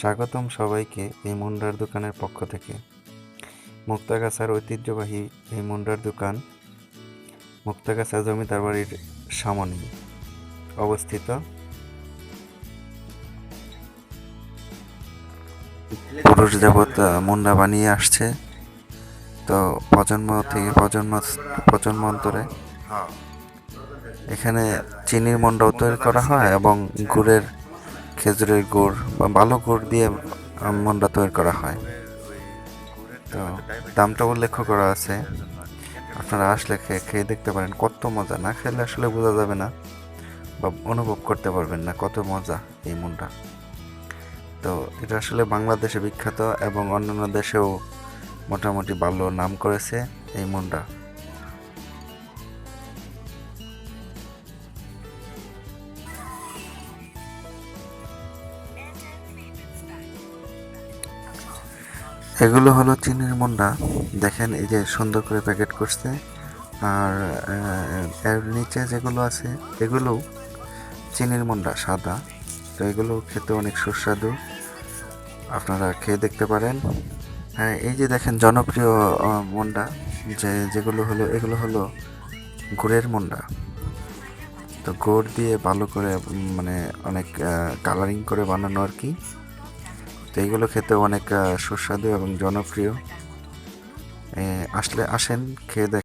স্বাগতম সবাইকে এই মুন্ডার দোকানের পক্ষ থেকে। মুক্তাগাছার ঐতিহ্যবাহী এই মুন্ডার দোকান মুক্তাগাছা জমিদার বাড়ির সামনে অবস্থিত। পুরুষ যাবৎ মুন্ডা বানিয়ে আসছে। তো প্রজন্ম থেকে প্রজন্ম প্রজন্ম অন্তরে এখানে চিনির মন্ডাও তৈরি করা হয় এবং গুড়ের খেজুরের গুড় বা ভালো গুড় দিয়ে মন্ডা তৈরি করা হয়। তো দামটা উল্লেখ করা আছে। আপনারা আসলে খেয়ে খেয়ে দেখতে পারেন কত মজা। না খেলে আসলে বোঝা যাবে না বা অনুভব করতে পারবেন না কত মজা এই মন্ডা তো এটা আসলে বাংলাদেশে বিখ্যাত এবং অন্যান্য দেশেও মোটামুটি ভালো নাম করেছে এই মন্ডা এগুলো হলো চিনির মন্ডা। দেখেন এই যে সুন্দর করে প্যাকেট করছে। আর এর নিচে যেগুলো আছে, এগুলো চিনির মন্ডা, সাদা। তো এগুলো খেতে অনেক সুস্বাদু। আপনারা খেয়ে দেখতে পারেন। হ্যাঁ এই যে দেখেন জনপ্রিয় মন্ডা। যে, যেগুলো হলো, এগুলো হলো গুড়ের মন্ডা। তো গুড় দিয়ে ভালো করে মানে অনেক কালারিং করে বানানো আর কি। তো এইগুলো খেতে অনেক সুস্বাদু এবং জনপ্রিয়। আসলে আসেন খেয়ে দেখ